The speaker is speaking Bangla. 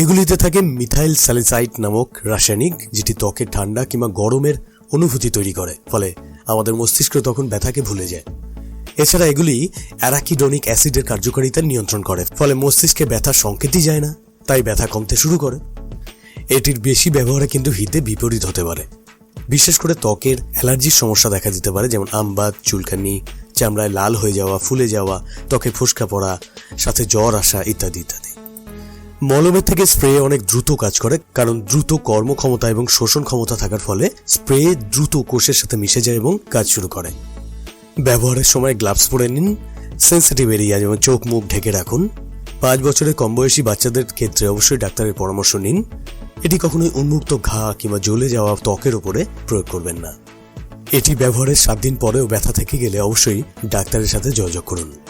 এগুলিতে থাকে মিথাইল স্যালিসাইড নামক রাসায়নিক, যেটি ত্বকের ঠান্ডা কিংবা গরমের অনুভূতি তৈরি করে, ফলে আমাদের মস্তিষ্ক তখন ব্যথাকে ভুলে যায়। এছাড়া এগুলি অ্যারাকিডোনিক অ্যাসিডের কার্যকারিতা নিয়ন্ত্রণ করে, ফলে মস্তিষ্কে ব্যথার সংকেতই যায় না, তাই ব্যথা কমতে শুরু করে। এটির বেশি ব্যবহারে কিন্তু হিতে বিপরীত হতে পারে। বিশেষ করে ত্বকের অ্যালার্জির সমস্যা দেখা দিতে পারে, যেমন আমবাদ চুলকানি চামড়ায় লাল হয়ে যাওয়া, ফুলে যাওয়া, ত্বকে ফোসকা পড়া, সাথে জ্বর আসা ইত্যাদি ইত্যাদি। মলমের থেকে স্প্রে অনেক দ্রুত কাজ করে, কারণ দ্রুত কর্মক্ষমতা এবং শোষণ ক্ষমতা থাকার ফলে স্প্রে দ্রুত কোষের সাথে মিশে যায় এবং কাজ শুরু করে। ব্যবহারের সময় গ্লাভস পরে নিন, সেন্সিটিভ এরিয়া যেমন চোখ, মুখ ঢেকে রাখুন। পাঁচ বছরের কম বয়সী বাচ্চাদের ক্ষেত্রে অবশ্যই ডাক্তারের পরামর্শ নিন। এটি কখনোই উন্মুক্ত ঘা কিংবা জ্বলে যাওয়া ত্বকের উপরে প্রয়োগ করবেন না। এটি ব্যবহারের সাত দিন পরেও ব্যথা থেকে গেলে অবশ্যই ডাক্তারের সাথে যোগাযোগ করুন।